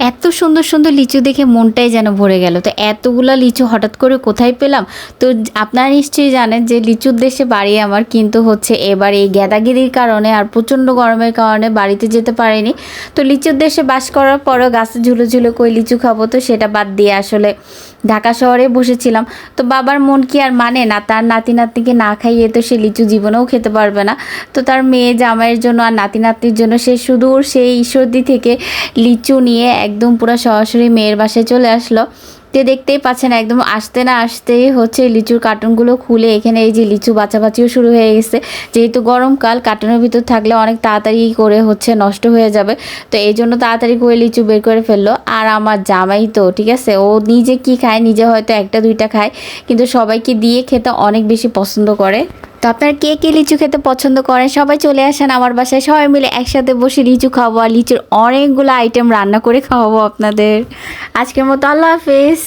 এত সুন্দর সুন্দর লিচু দেখে মনটাই যেন ভরে গেল। তো এতগুলা লিচু হঠাৎ করে কোথায় পেলাম? তো আপনারা নিশ্চয়ই জানেন যে লিচুর দেশে বাড়ি আমার, কিন্তু হচ্ছে এবার এই গেদাগিরির কারণে আর প্রচণ্ড গরমের কারণে বাড়িতে যেতে পারিনি। তো লিচুর দেশে বাস করার পরও গাছে ঝুলো ঝুলো কই লিচু খাব, তো সেটা বাদ দিয়ে আসলে ঢাকা শহরে বসেছিলাম। তো বাবার মন কি আর মানে না? তার নাতি নাতনিকে না খাইয়ে তো সে লিচু জীবনেও খেতে পারবে না। তো তার মেয়ে জামাইয়ের জন্য আর নাতি নাতির জন্য সে সুদূর সেই ঈশ্বরদি থেকে লিচু নিয়ে একদম পুরো সরাসরি মেয়ের বাসায় চলে আসলো। তো দেখতেই পাচ্ছেন, একদম আসতে না আসতেই হচ্ছে লিচুর কার্টুনগুলো খুলে এখানে এই যে লিচু বাছাবাছিও শুরু হয়ে গেছে। যেহেতু গরমকাল কার্টুনের ভিতর থাকলে অনেক তাড়াতাড়ি করে হচ্ছে নষ্ট হয়ে যাবে। তো এই জন্য তাড়াতাড়ি করে লিচু বের করে ফেলল। আর আমার জামাই তো, ঠিক আছে? ও নিজে কি খায়? নিজে হয়তো একটা দুইটা খায়। কিন্তু সবাইকে দিয়ে খেতে অনেক বেশি পছন্দ করে। তো আপনারা কে কে লিচু খেতে পছন্দ করেন? সবাই চলে আসেন আমার বাসায়। সবাই মিলে একসাথে বসে লিচু খাওয়াবো আর লিচুর অনেকগুলো আইটেম রান্না করে খাওয়াবো আপনাদের। আজকের মতো আল্লাহ হাফেজ।